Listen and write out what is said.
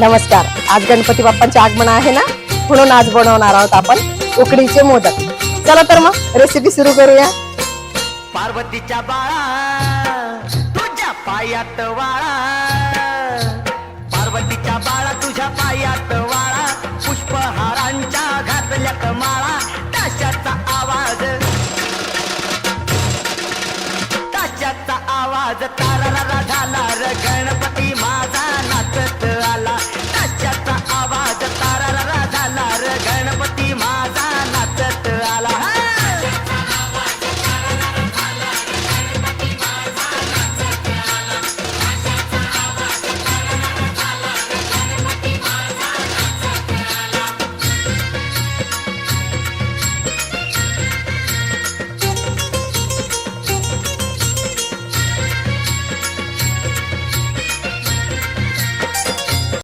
नमस्कार. आज गणपती बाप्पांचे आगमन आहे ना? म्हणून आज बनवणार आहोत आपण उकडीचे मोदक. चला तर मग रेसिपी सुरू करूया. पार्वतीच्या बाळा तुझ्या पायात वाळा. पार्वतीच्या बाळा तुझ्या पायात वाळा. पुष्पहारांच्या घातल्यात माळा. ताशाचा आवाज. ताशाचा आवाज तारा झाला र गणपती